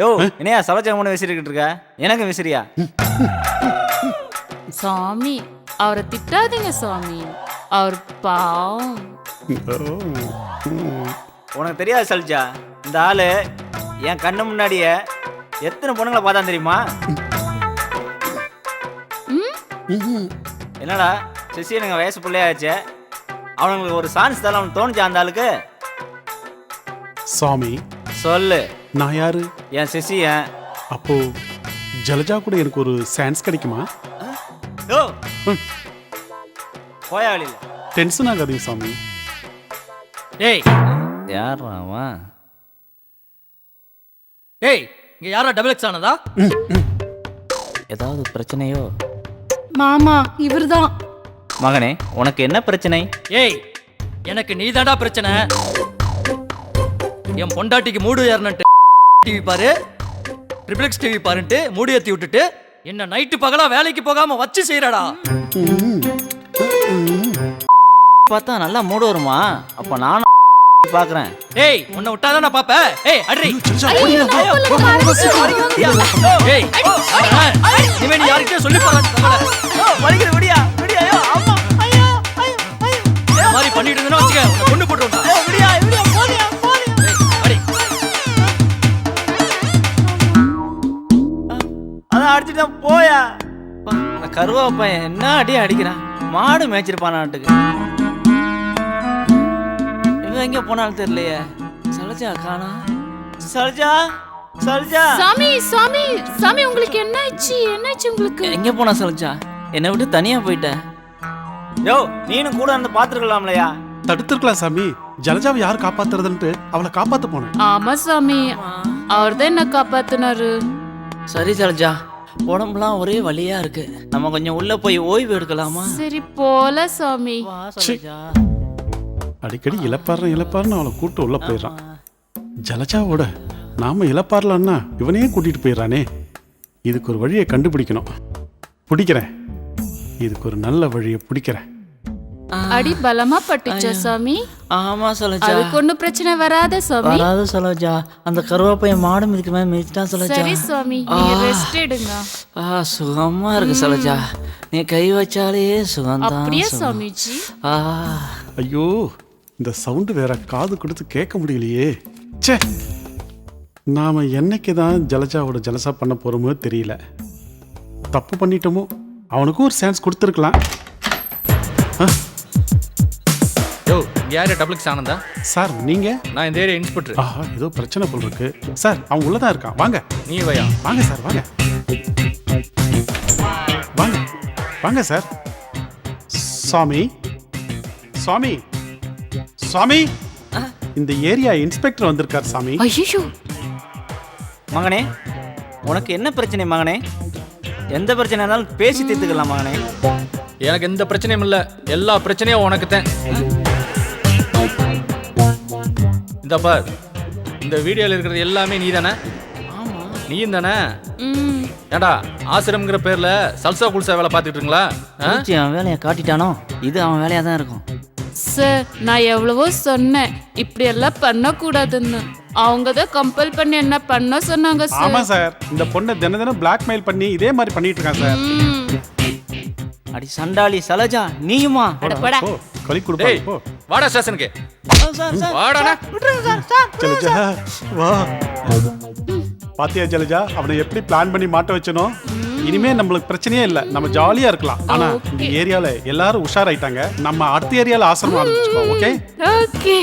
யோ என்னையா சலச்சா மூணு விசிறிக்கிட்டு இருக்க? எனக்கு விசிறியா சாமி அவரை திட்டாதீங்க சாமி. அவர் பாவம். உனக்கு தெரியாது சலிச்சா இந்த ஆளு என் கண்ணு முன்னாடியே எத்தனை பொண்ணுங்களை பார்த்தா தெரியுமா? என்னடா சிசி எனக்கு வயசு பிள்ளையாச்சே? அவனுங்களுக்கு ஒரு சான்ஸ் தரலாம் அவனுக்கு தோணுச்சா அந்த ஆளுக்கு? சாமி. சொல்லு. நான் யாரு? என் சிசியன் அப்போ ஜலஜா கூட எனக்கு ஒரு சான்ஸ் கிடைக்குமா? யோ ம். போயா டென்ஷன் ஆகாதீங்க சாமி. டேய்! யார் அவன்? டேய் இங்க யாரா டபுள் எக்ஸ் ஆனதா? ஏதாவது பிரச்சனையோ? மாமா இவர்தான். மகனே உனக்கு என்ன பிரச்சனை? ஏய் எனக்கு நீதான்டா பிரச்சனை. என் பொண்டாட்டிக்கு மூடு ஏறணுன்ட்டு டிவி பாரு ட்ரிபிள் எக்ஸ் டிவி பாருன்ட்டு மூடி ஏத்தி விட்டுட்டு என்ன நைட்டு பகலா வேலைக்கு போகாம வச்சு செய்யறடா பார்த்தா நல்லா மூடு வருமா அப்ப நானும் பாக்குறேன் ஏய் உன்னை விட்டாதான் நான் பாப்ப ஏய் அட்ரி ஏய் இனிமே நீ யார்கிட்டயும் சொல்லி போறாங்க விடியா விடியா அடிச்சுட்டான் போயா. அந்த கருவா பையன் என்ன அடி அடிக்கிறான்? மாடு மேய்ச்சிருப்பான் நாட்டுக்கு. இவன் எங்க போனாலும் தெரியலையே. சலஜா காணா சலஜா சலஜா. சாமி சாமி சாமி உங்களுக்கு என்னாச்சு? என்னாச்சு உங்களுக்கு? எங்க போனா சலஜா? என்னை விட்டு தனியா போயிட்ட. யோ நீனும் கூட வந்து பாத்துருக்கலாம்லையா தடுத்துருக்கலாம் சாமி. ஜலஜாவை யார் காப்பாத்துறதுன்ட்டு அவளை காப்பாத்த போனேன். ஆமா சாமி. அவர்தான் என்ன காப்பாத்துனாரு? சரி சலஜா. உடம்புலாம் ஒரே வலியா இருக்கு. நம்ம கொஞ்சம் உள்ள போய் ஓய்வு எடுக்கலாமா? சரி போல சாமி. வா அடிக்கடி இழப்பாடுறேன் இழப்பாருன்னு அவளை கூட்டு உள்ள போயிடுறான். ஜலஜாவோட நாம இழப்பாரலான்னா இவனையே கூட்டிட்டு போயிடுறானே. இதுக்கு ஒரு வழியை கண்டுபிடிக்கணும். பிடிக்கிறேன். இதுக்கு ஒரு நல்ல வழியை பிடிக்கிறேன். அடி பலமா பட்டுச்சா சாமி. ஆமா சலஜா. அதுக்கு ஒண்ணும் பிரச்சனை வராத சாமி. வராது சலோஜா. அந்த கருவாப்பையன் மாடு மிதிக்க மேல மிதிச்சிட்டான் சலோஜா. சரி சாமி நீங்க ரெஸ்ட் எடுங்க. ஆ சுகமா இருக்கு சலோஜா. நீ கை வச்சாலே சுகம்தான் அப்படியே சுகம். சாமிஜி? ஆ. ஐயோ இந்த சவுண்டு வேற காது கொடுத்து கேட்க முடியலையே. ச்சே. நாம என்னைக்கு தான் ஜலஜாவோட ஜலசா பண்ண போறோமோ தெரியல. தப்பு பண்ணிட்டோமோ? அவனுக்கும் ஒரு சான்ஸ் கொடுத்துருக்கலாம். யோ இங்க யாரு டபுள் எக்ஸ் ஆனந்தா? சார் நீங்க? நான் இந்த ஏரியா இன்ஸ்பெக்டர் ஆஹா ஏதோ பிரச்சனை போல் இருக்கு. சார் அவன் உள்ளதான் இருக்கான். வாங்க. நீ வையா? வாங்க சார் வாங்க. வாங்க. வாங்க சார். சாமி. சாமி. சாமி. இந்த ஏரியா இன்ஸ்பெக்டர் வந்திருக்கார் சாமி. ஐயோ மகனே உனக்கு என்ன பிரச்சனை மகனே? எந்த பிரச்சனை இருந்தாலும் பேசி தீர்த்துக்கலாம் மகனே. எனக்கு எந்த பிரச்சனையும் இல்ல. எல்லா பிரச்சனையும் உனக்கு தான் இந்த பார். இந்த வீடியோல இருக்கிறது எல்லாமே நீ தானே நீயும் தானே ம். ஏண்டா ஆசிரம்ங்கிற பேர்ல சல்சா குல்சா வேலை பார்த்துட்டு இருக்கீங்களா அவன் வேலையை காட்டிட்டானோ? இது அவன் வேலையா தான் இருக்கும். சார் நான் எவ்வளவோ சொன்னேன். இப்படி எல்லாம் பண்ணக்கூடாதுன்னு. அவங்க தான் கம்பல் பண்ணி என்ன பண்ண சொன்னாங்க ஆமா சார். சார் இந்த பொண்ணை தினம் தினம் பிளாக்மெயில் பண்ணி இதே மாதிரி பண்ணிட்டு இருக்கான் சார். அடி சண்டாளி சலஜா நீயுமா? அட போடா. போ. களி டேய். கொடுப்பாங்க போ. வாடா ஸ்டேஷனுக்கு சார் சார் வாடாடா ஜலஜா வா. பாத்தியா ஜலஜா அவனை எப்படி பிளான் பண்ணி மாட்ட வச்சனோ இனிமே நம்மளுக்கு பிரச்சனையே இல்ல. நம்ம ஜாலியா இருக்கலாம். ஆனா இந்த ஏரியால எல்லாரும் உஷாராயிட்டாங்க. நம்ம அடுத்த ஏரியால ஆசிரமம் ஆரம்பிச்சுக்கோ ஓகே ஓகே